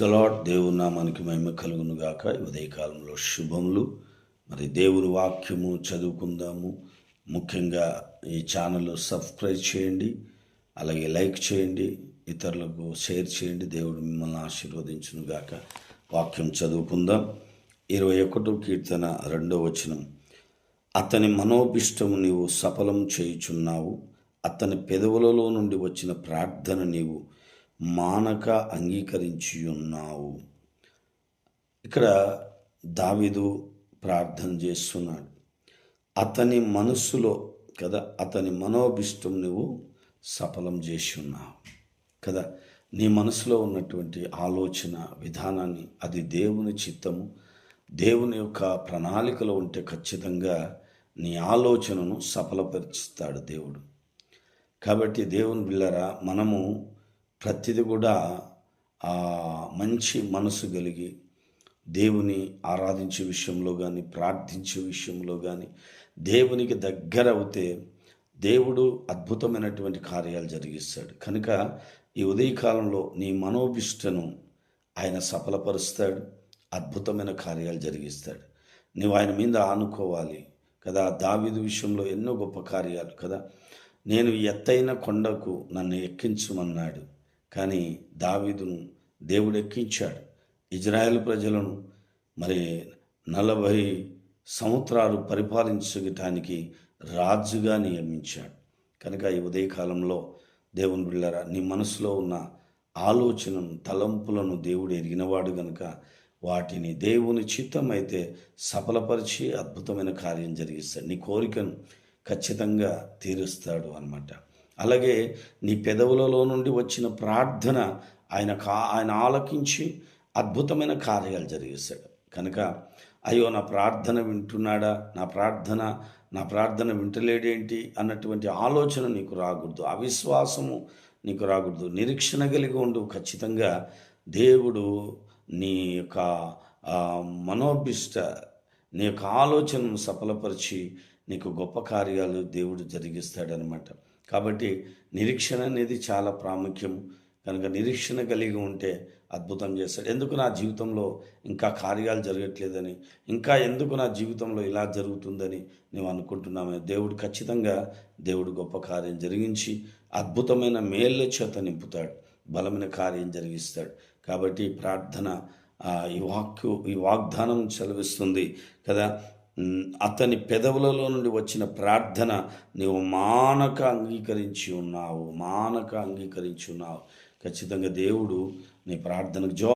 Lord దేవుని నామానికి మహిమ కలుగును గాక. ఉదయకాలంలో శుభములు. మరి దేవుని వాక్యము చదువుకుందాము. ముఖ్యంగా ఈ ఛానల్ సబ్స్క్రైబ్ చేయండి. అలాగే లైక్ చేయండి. ఇతరులకు షేర్ చేయండి. దేవుడు మిమ్మల్ని ఆశీర్వదించును గాక. వాక్యం చదువుకుందాం. ఇరవై ఒకటో కీర్తన రెండో వచనం. అతని మనోభిష్టము నీవు సఫలం చేయుచున్నావు. అతని పెదవులలో నుండి వచ్చిన ప్రార్థన నీవు మానక అంగీకరించి ఉన్నావు ఇక్కడ దావిదు ప్రార్థన చేస్తున్నాడు. అతని మనస్సులో కదా అతని మనోభిష్టం నువ్వు సఫలం చేసి ఉన్నావు కదా. నీ మనసులో ఉన్నటువంటి ఆలోచన విధానాన్ని అది దేవుని చిత్తము. దేవుని యొక్క ప్రణాళికలో ఉంటే ఖచ్చితంగా నీ ఆలోచనను సఫలపరుస్తాడు దేవుడు. కాబట్టి దేవుని బిళ్ళరా మనము ప్రతిది కూడా ఆ మంచి మనసు కలిగి దేవుని ఆరాధించే విషయంలో కానీ ప్రార్థించే విషయంలో కానీ దేవునికి దగ్గర అవుతే దేవుడు అద్భుతమైనటువంటి కార్యాలు జరిగిస్తాడు. కనుక ఈ ఉదయకాలంలో నీ మనోభిష్టను ఆయన సఫలపరుస్తాడు అద్భుతమైన కార్యాలు జరిగిస్తాడు. నువ్వు ఆయన మీద ఆనుకోవాలి కదా. దావిదు విషయంలో ఎన్నో గొప్ప కార్యాలు కదా. నేను ఎత్తైన కొండకు నన్ను ఎక్కించమన్నాడు. కానీ దావీదును దేవుడు ఎక్కించాడు ఇజ్రాయెల్ ప్రజలను మరి నలభై సంవత్సరాలు పరిపాలించటానికి రాజుగా నియమించాడు. కనుక ఈ ఉదయకాలంలో దేవుని బిళ్ళరా నీ మనసులో ఉన్న ఆలోచనను తలంపులను దేవుడు ఎరిగినవాడు గనుక వాటిని దేవుని చిత్తం అయితే సఫలపరిచి అద్భుతమైన కార్యం జరిగిస్తాడు. నీ కోరికను ఖచ్చితంగా తీరుస్తాడు అన్నమాట. అలాగే నీ పెదవులలో నుండి వచ్చిన ప్రార్థన ఆయన కా ఆయన ఆలకించి అద్భుతమైన కార్యాలు జరిగిస్తాడు. కనుక అయ్యో నా ప్రార్థన వింటున్నాడా? నా ప్రార్థన నా ప్రార్థన వింటలేడేంటి? అన్నటువంటి ఆలోచన నీకు రాకూడదు. అవిశ్వాసము నీకు రాకూడదు. నిరీక్షణ కలిగి ఉండు. ఖచ్చితంగా దేవుడు నీ యొక్క మనోభిష్ట నీ యొక్క ఆలోచనను సఫలపరిచి నీకు గొప్ప కార్యాలు దేవుడు జరిగిస్తాడనమాట కాబట్టి నిరీక్షణ అనేది చాలా ప్రాముఖ్యం. కనుక నిరీక్షణ కలిగి ఉంటే అద్భుతం చేస్తాడు. ఎందుకు నా జీవితంలో ఇంకా కార్యాలు జరగట్లేదని ఇంకా ఎందుకు నా జీవితంలో ఇలా జరుగుతుందని నేను అనుకుంటున్నామే దేవుడు ఖచ్చితంగా దేవుడు గొప్ప కార్యం జరిగించి అద్భుతమైన మేళ్ళ చేత నింపుతాడు. బలమైన కార్యం జరిగిస్తాడు. కాబట్టి ప్రార్థన ఈ వాక్కు ఈ వాగ్దానం చదివిస్తుంది కదా. అతని పెదవులలో నుండి వచ్చిన ప్రార్థన నీవు మానక అంగీకరించి ఉన్నావు మానక అంగీకరించి ఉన్నావు. ఖచ్చితంగా దేవుడు నీ ప్రార్థనకు జో